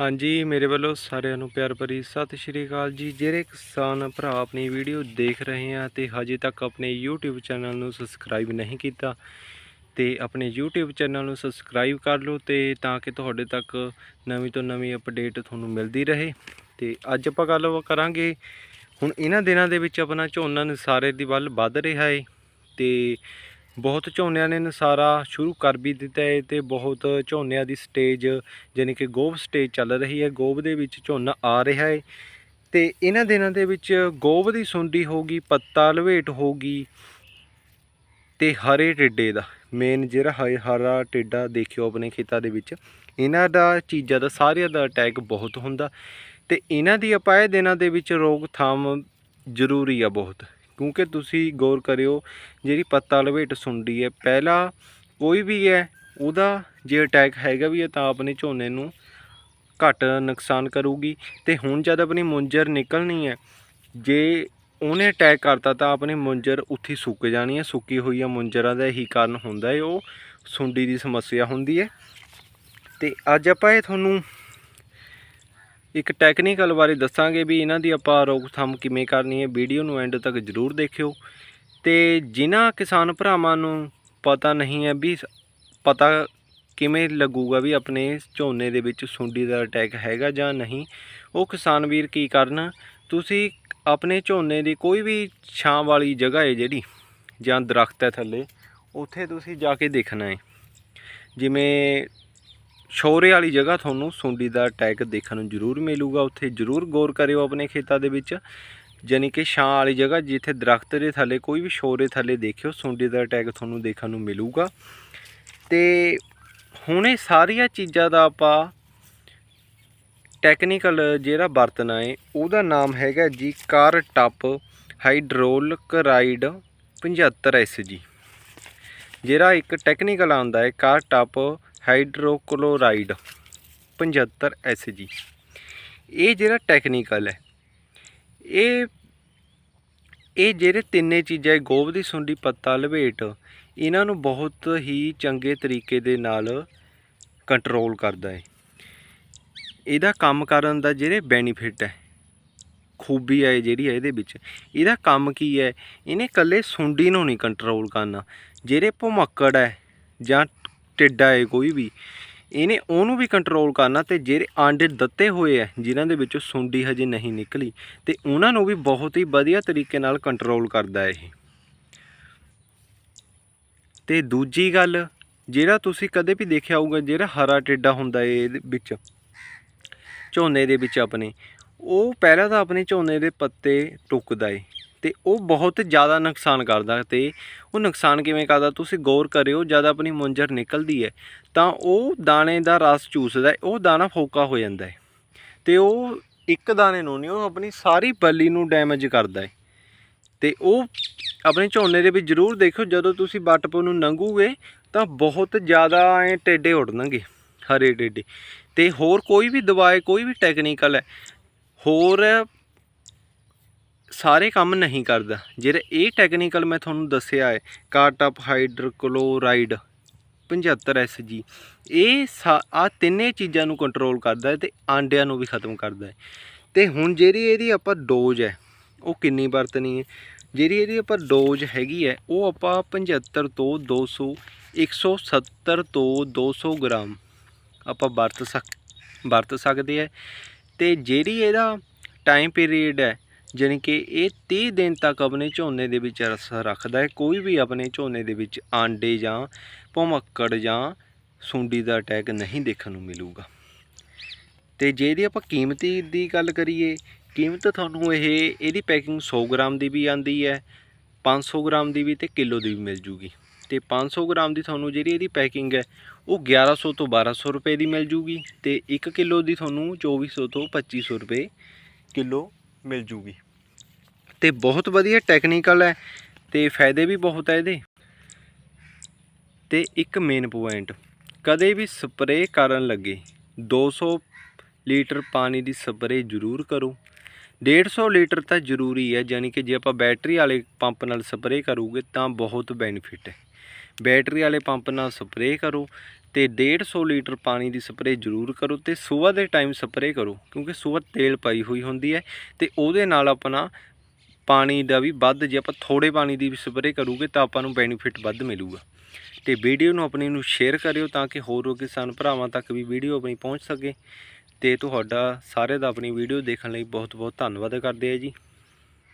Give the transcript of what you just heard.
ਹਾਂਜੀ, ਮੇਰੇ ਵੱਲੋਂ ਸਾਰਿਆਂ ਨੂੰ ਪਿਆਰ ਭਰੀ ਸਤਿ ਸ਼੍ਰੀ ਅਕਾਲ ਜੀ। ਜਿਹੜੇ ਕਿਸਾਨ ਭਰਾ ਆਪਣੀ ਵੀਡੀਓ ਦੇਖ ਰਹੇ ਆ ਤੇ ਹਜੇ ਤੱਕ ਆਪਣੇ YouTube ਚੈਨਲ ਨੂੰ ਸਬਸਕ੍ਰਾਈਬ ਨਹੀਂ ਕੀਤਾ ਤੇ ਆਪਣੇ YouTube ਚੈਨਲ ਨੂੰ ਸਬਸਕ੍ਰਾਈਬ ਕਰ ਲਓ ਤੇ ਤਾਂ ਕਿ ਤੁਹਾਡੇ ਤੱਕ ਨਵੀਂ ਤੋਂ ਨਵੀਂ ਅਪਡੇਟ ਤੁਹਾਨੂੰ ਮਿਲਦੀ ਰਹੇ। ਤੇ ਅੱਜ ਆਪਾਂ ਗੱਲ ਕਰਾਂਗੇ, ਹੁਣ ਇਹਨਾਂ ਦਿਨਾਂ ਦੇ ਵਿੱਚ ਆਪਣਾ ਝੋਨਾ ਨਿਸ਼ਾਰੇ ਦੀ ਵੱਲ ਵੱਧ ਰਿਹਾ ਏ ਤੇ ਬਹੁਤ ਝੋਨਿਆਂ ਨੇ ਨਸਾਰਾ ਸ਼ੁਰੂ ਕਰ ਵੀ ਦਿੱਤਾ ਹੈ ਤੇ ਬਹੁਤ ਝੋਨਿਆਂ ਦੀ ਸਟੇਜ ਯਾਨੀ ਕਿ ਗੋਭ ਸਟੇਜ ਚੱਲ ਰਹੀ ਹੈ। ਗੋਭ ਦੇ ਵਿੱਚ ਝੋਨਾ ਆ ਰਿਹਾ ਹੈ ਤੇ ਇਹਨਾਂ ਦਿਨਾਂ ਦੇ ਵਿੱਚ ਗੋਭ ਦੀ ਸੁੰਡੀ ਹੋਗੀ ਪੱਤਾ ਲਵੇਟ ਹੋਗੀ ਤੇ ਹਰੇ ਟਿੱਡੇ ਦਾ ਮੇਨ ਜਿਹੜਾ ਹਰਾ ਟਿੱਡਾ ਦੇਖਿਓ ਆਪਣੇ ਖੇਤਾਂ ਦੇ ਵਿੱਚ, ਇਹਨਾਂ ਦਾ ਚੀਜ਼ਾਂ ਦਾ ਸਾਰਿਆਂ ਦਾ ਅਟੈਕ ਬਹੁਤ ਹੁੰਦਾ ਤੇ ਇਹਨਾਂ ਦੀ ਆਪਾਂ ਇਹ ਦਿਨਾਂ ਦੇ ਵਿੱਚ ਰੋਕਥਾਮ ਜ਼ਰੂਰੀ ਆ ਬਹੁਤ। ਕਿਉਂਕਿ ਤੁਸੀਂ ਗੌਰ ਕਰਿਓ, ਜਿਹੜੀ ਪੱਤਾ ਲਵੇਟ ਸੁੰਡੀ ਹੈ, ਪਹਿਲਾ ਕੋਈ ਵੀ ਹੈ, ਉਹਦਾ ਜੇ ਅਟੈਕ ਹੈਗਾ ਵੀ ਹੈ ਤਾਂ ਆਪਣੇ ਝੋਨੇ ਨੂੰ ਘੱਟ ਨੁਕਸਾਨ ਕਰੂਗੀ। ਤੇ ਹੁਣ ਜਦ ਆਪਣੀ ਮੁੰਜਰ ਨਿਕਲਣੀ ਹੈ, ਜੇ ਉਹਨੇ ਅਟੈਕ ਕਰਤਾ ਤਾਂ ਆਪਣੀ ਮੁੰਜਰ ਉੱਥੇ ਸੁੱਕ ਜਾਣੀ ਹੈ, ਸੁੱਕੀ ਹੋਈ ਆ ਮੁੰਜਰਾਂ ਦਾ ਇਹੀ ਕਾਰਨ ਹੁੰਦਾ ਹੈ, ਉਹ ਸੁੰਡੀ ਦੀ ਸਮੱਸਿਆ ਹੁੰਦੀ ਹੈ। ਤੇ ਅੱਜ ਆਪਾਂ ਇਹ ਤੁਹਾਨੂੰ ਇੱਕ ਟੈਕਨੀਕਲ ਬਾਰੇ ਦੱਸਾਂਗੇ ਵੀ ਇਹਨਾਂ ਦੀ ਆਪਾਂ ਰੋਕਥਾਮ ਕਿਵੇਂ ਕਰਨੀ ਹੈ ਵੀਡੀਓ ਨੂੰ ਐਂਡ ਤੱਕ ਜ਼ਰੂਰ ਦੇਖਿਓ। ਤੇ ਜਿਨ੍ਹਾਂ ਕਿਸਾਨ ਭਰਾਵਾਂ ਨੂੰ ਪਤਾ ਨਹੀਂ ਹੈ ਵੀ ਸ- ਪਤਾ ਕਿਵੇਂ ਲੱਗੂਗਾ ਵੀ ਆਪਣੇ ਝੋਨੇ ਦੇ ਵਿੱਚ ਸੁੰਡੀ ਦਾ ਅਟੈਕ ਹੈਗਾ ਜਾਂ ਨਹੀਂ, ਉਹ ਕਿਸਾਨ ਵੀਰ ਕੀ ਕਰਨ? ਤੁਸੀਂ ਆਪਣੇ ਝੋਨੇ ਦੀ ਕੋਈ ਵੀ ਛਾਂ ਵਾਲੀ ਜਗ੍ਹਾ ਹੈ ਜਿਹੜੀ, ਜਾਂ ਦਰਖਤ ਹੈ ਥੱਲੇ, ਉੱਥੇ ਤੁਸੀਂ ਜਾ ਕੇ ਦੇਖਣਾ ਹੈ। ਜਿਵੇਂ ਸ਼ੋਰੇ ਵਾਲੀ ਜਗ੍ਹਾ ਤੁਹਾਨੂੰ ਸੁੰਡੀ ਦਾ ਅਟੈਕ ਦੇਖਣ ਨੂੰ ਜ਼ਰੂਰ ਮਿਲੂਗਾ। ਉੱਥੇ ਜ਼ਰੂਰ ਗੌਰ ਕਰਿਓ ਆਪਣੇ ਖੇਤਾਂ ਦੇ ਵਿੱਚ। ਯਾਨੀ ਕਿ ਛਾਂ ਵਾਲੀ ਜਗ੍ਹਾ ਜਿੱਥੇ ਦਰਖਤ ਦੇ ਥੱਲੇ, ਕੋਈ ਵੀ ਸ਼ੋਰੇ ਥੱਲੇ ਦੇਖਿਓ, ਸੁੰਡੀ ਦਾ ਅਟੈਕ ਤੁਹਾਨੂੰ ਦੇਖਣ ਨੂੰ ਮਿਲੂਗਾ। ਤੇ ਹੁਣ ਇਹ ਸਾਰੀਆਂ ਚੀਜ਼ਾਂ ਦਾ ਆਪਾਂ ਟੈਕਨੀਕਲ ਜਿਹੜਾ ਵਰਤਣਾ ਹੈ ਉਹਦਾ ਨਾਮ ਹੈਗਾ ਜੀ ਕਾਰ ਟੱਪ ਹਾਈਡਰੋਲਕਰਾਈਡ 75 ਐਸਜੀ ਜਿਹੜਾ ਇੱਕ ਟੈਕਨੀਕਲ ਆਉਂਦਾ ਹੈ, ਕਾਰ ਟੱਪ ਹਾਈਡਰੋਕਲੋਰਾਈਡ 75 ਐਸਜੀ। ਇਹ ਜਿਹੜਾ ਟੈਕਨੀਕਲ ਹੈ ਇਹ ਇਹ ਜਿਹੜੇ ਤਿੰਨੇ ਚੀਜ਼ਾਂ ਹੈ, ਗੋਭ ਦੀ ਸੁੰਡੀ ਪੱਤਾ ਲਵੇਟ ਇਹਨਾਂ ਨੂੰ ਬਹੁਤ ਹੀ ਚੰਗੇ ਤਰੀਕੇ ਦੇ ਨਾਲ ਕੰਟਰੋਲ ਕਰਦਾ ਹੈ। ਇਹਦਾ ਕੰਮ ਕਰਨ ਦਾ ਜਿਹੜੇ ਬੈਨੀਫਿਟ ਹੈ ਖੂਬੀ ਹੈ ਜਿਹੜੀ ਹੈ ਇਹਦੇ ਵਿੱਚ ਇਹਦਾ ਕੰਮ ਕੀ ਹੈ? ਇਹਨੇ ਇਕੱਲੇ ਸੁੰਡੀ ਨੂੰ ਨਹੀਂ ਕੰਟਰੋਲ ਕਰਨਾ। ਜਿਹੜੇ ਭਮੱਕੜ ਹੈ ਜਾਂ ਟਿੱਡਾ ਏ ਕੋਈ ਵੀ, ਇਹਨੇ ਉਹਨੂੰ ਵੀ ਕੰਟਰੋਲ ਕਰਨਾ ਤੇ ਜਿਹੜੇ ਆਂਡੇ ਦਿੱਤੇ ਹੋਏ ਹੈ ਜਿਨ੍ਹਾਂ ਦੇ ਵਿੱਚੋਂ ਸੁੰਡੀ ਹਜੇ ਨਹੀਂ ਨਿਕਲੀ ਤੇ ਉਹਨਾਂ ਨੂੰ ਵੀ ਬਹੁਤ ਹੀ ਵਧੀਆ ਤਰੀਕੇ ਨਾਲ ਕੰਟਰੋਲ ਕਰਦਾ ਇਹ। ਤੇ ਦੂਜੀ ਗੱਲ, ਜਿਹੜਾ ਤੁਸੀਂ ਕਦੇ ਵੀ ਦੇਖਿਆ ਹੋਊਗਾ, ਜਿਹੜਾ ਹਰਾ ਟਿੱਡਾ ਹੁੰਦਾ ਏ ਇਹਦੇ ਵਿੱਚ, ਝੋਨੇ ਦੇ ਵਿੱਚ ਆਪਣੇ, ਉਹ ਪਹਿਲਾਂ ਤਾਂ ਆਪਣੇ ਝੋਨੇ ਦੇ ਪੱਤੇ ਟੁੱਕਦਾ ਏ। ਤੇ ਉਹ ਬਹੁਤ ਜ਼ਿਆਦਾ ਨੁਕਸਾਨ ਕਰਦਾ ਤੇ ਉਹ ਨੁਕਸਾਨ ਕਿਵੇਂ ਕਰਦਾ, ਤੁਸੀਂ ਗੌਰ ਕਰਿਓ, ਜਦ ਆਪਣੀ ਮੁੰਜਰ ਨਿਕਲਦੀ ਹੈ, ਤਾਂ ਉਹ ਦਾਣੇ ਦਾ ਰਸ ਚੂਸਦਾ ਉਹ ਦਾਣਾ ਫੋਕਾ ਹੋ ਜਾਂਦਾ ਹੈ ਤੇ ਉਹ ਇੱਕ ਦਾਣੇ ਨੂੰ ਨਹੀਂ, ਉਹ ਆਪਣੀ ਸਾਰੀ ਬੱਲੀ ਨੂੰ ਡੈਮੇਜ ਕਰਦਾ ਹੈ ਤੇ ਉਹ ਆਪਣੇ ਝੋਨੇ ਦੇ ਵਿੱਚ ਜ਼ਰੂਰ ਦੇਖਿਓ, ਜਦੋਂ ਤੁਸੀਂ ਵੱਟਪੋ ਨੂੰ ਲੰਘੋਗੇ ਤਾਂ ਬਹੁਤ ਜ਼ਿਆਦਾ ਐ ਟੇਡੇ ਉੜਨਗੇ ਹਰੇ ਟੇਡੇ ਤੇ ਹੋਰ ਕੋਈ ਵੀ ਦਵਾਈ, ਕੋਈ ਵੀ ਟੈਕਨੀਕਲ ਹੈ, ਹੋਰ ਸਾਰੇ ਕੰਮ ਨਹੀਂ ਕਰਦਾ। ਜਿਹੜਾ ਇਹ ਟੈਕਨੀਕਲ ਮੈਂ ਤੁਹਾਨੂੰ ਦੱਸਿਆ ਹੈ ਕਾਰਟਪ ਹਾਈਡਰਕਲੋਰਾਈਡ 75 ਐਸਜੀ ਇਹ ਆ ਤਿੰਨੇ ਚੀਜ਼ਾਂ ਨੂੰ ਕੰਟਰੋਲ ਕਰਦਾ ਹੈ ਤੇ ਆਂਡਿਆਂ ਨੂੰ ਵੀ ਖਤਮ ਕਰਦਾ ਹੈ। ਤੇ ਹੁਣ ਜਿਹੜੀ ਇਹਦੀ ਆਪਾਂ ਡੋਜ਼ ਹੈ, ਉਹ ਕਿੰਨੀ ਵਰਤਣੀ ਹੈ? ਜਿਹੜੀ ਇਹਦੀ ਆਪਾਂ ਡੋਜ਼ ਹੈਗੀ ਹੈ, ਉਹ ਆਪਾਂ 75 ਤੋਂ 200 170 ਤੋਂ 200 ਗ੍ਰਾਮ ਆਪਾਂ ਵਰਤ ਸਕ, ਵਰਤ ਸਕਦੇ ਹੈ। ਤੇ ਜਿਹੜੀ ਇਹਦਾ ਟਾਈਮ ਪੀਰੀਅਡ ਹੈ ਜਾਣੀ ਕਿ ਇਹ 30 ਦਿਨ ਤੱਕ ਆਪਣੇ ਝੋਨੇ ਦੇ ਵਿੱਚ ਰਸ ਰੱਖਦਾ ਹੈ। ਕੋਈ ਵੀ ਆਪਣੇ ਝੋਨੇ ਦੇ ਵਿੱਚ ਆਂਡੇ ਜਾਂ ਭਮੱਕੜ ਜਾਂ ਸੁੰਡੀ ਦਾ ਅਟੈਕ ਨਹੀਂ ਦੇਖਣ ਨੂੰ ਮਿਲੂਗਾ। ਤੇ ਜੇ ਇਹਦੀ ਆਪਾਂ ਕੀਮਤੀ ਦੀ ਗੱਲ ਕਰੀਏ, ਕੀਮਤ ਤੁਹਾਨੂੰ ਇਹ, ਇਹਦੀ ਪੈਕਿੰਗ 100 ਗ੍ਰਾਮ ਦੀ ਵੀ ਆਂਦੀ ਹੈ 500 ਗ੍ਰਾਮ ਦੀ ਵੀ ਤੇ ਕਿਲੋ ਦੀ ਵੀ ਮਿਲ ਜੂਗੀ। ਤੇ 500 ਗ੍ਰਾਮ ਦੀ ਤੁਹਾਨੂੰ ਜਿਹੜੀ ਇਹਦੀ ਪੈਕਿੰਗ ਹੈ, ਉਹ 1100 ਤੋਂ 1200 ਰੁਪਏ ਦੀ ਮਿਲ ਜੂਗੀ ਤੇ 1 ਕਿਲੋ ਦੀ ਤੁਹਾਨੂੰ 2400 ਤੋਂ 2500 ਰੁਪਏ ਕਿਲੋ ਮਿਲ ਜੂਗੀ। ਤੇ ਬਹੁਤ ਵਧੀਆ ਟੈਕਨੀਕਲ ਹੈ ਤੇ ਫਾਇਦੇ ਵੀ ਬਹੁਤ ਹੈ ਇਹਦੇ। ਤੇ ਇੱਕ ਮੇਨ ਪੁਆਇੰਟ ਕਦੇ ਵੀ ਸਪਰੇਅ ਕਰਨ ਲੱਗੇ 200 ਲੀਟਰ ਪਾਣੀ ਦੀ ਸਪਰੇਅ ਜ਼ਰੂਰ ਕਰੋ। 150 ਲੀਟਰ ਤਾਂ ਜ਼ਰੂਰੀ ਹੈ ਯਾਨੀ ਕਿ ਜੇ ਆਪਾਂ ਬੈਟਰੀ ਵਾਲੇ ਪੰਪ ਨਾਲ ਸਪਰੇਅ ਕਰੂਗੇ ਤਾਂ ਬਹੁਤ ਬੈਨੀਫਿਟ ਹੈ। ਬੈਟਰੀ ਵਾਲੇ ਪੰਪ ਨਾਲ ਸਪਰੇਅ ਕਰੋ ਤੇ 150 ਲੀਟਰ ਪਾਣੀ ਦੀ ਸਪਰੇਅ ਜ਼ਰੂਰ ਕਰੋ ਤੇ ਸਵੇਰ ਦੇ ਟਾਈਮ ਸਪਰੇਅ ਕਰੋ, ਕਿਉਂਕਿ ਸਵੇਰ ਤੇਲ ਪਾਈ ਹੋਈ ਹੁੰਦੀ ਹੈ ਤੇ ਉਹਦੇ ਨਾਲ ਆਪਣਾ ਪਾਣੀ ਦਾ ਵੀ ਵੱਧ, ਜੇ ਆਪਾਂ ਥੋੜੇ ਪਾਣੀ ਦੀ ਵੀ ਸਪਰੇਅ ਕਰੂਗੇ ਤਾਂ ਆਪਾਂ ਨੂੰ ਬੈਨੀਫਿਟ ਵੱਧ ਮਿਲੂਗਾ। ਤੇ ਵੀਡੀਓ ਨੂੰ ਆਪਣੀ ਨੂੰ ਸ਼ੇਅਰ ਕਰਿਓ ਤਾਂ ਕਿ ਹੋਰ ਕਿਸਾਨ ਭਰਾਵਾਂ ਤੱਕ ਵੀ ਵੀਡੀਓ ਆਪਣੀ ਪਹੁੰਚ ਸਕੇ। ਤੇ ਤੁਹਾਡਾ ਸਾਰੇ ਦਾ ਆਪਣੀ ਵੀਡੀਓ ਦੇਖਣ ਲਈ ਬਹੁਤ ਬਹੁਤ ਧੰਨਵਾਦ ਕਰਦੇ ਆ ਜੀ।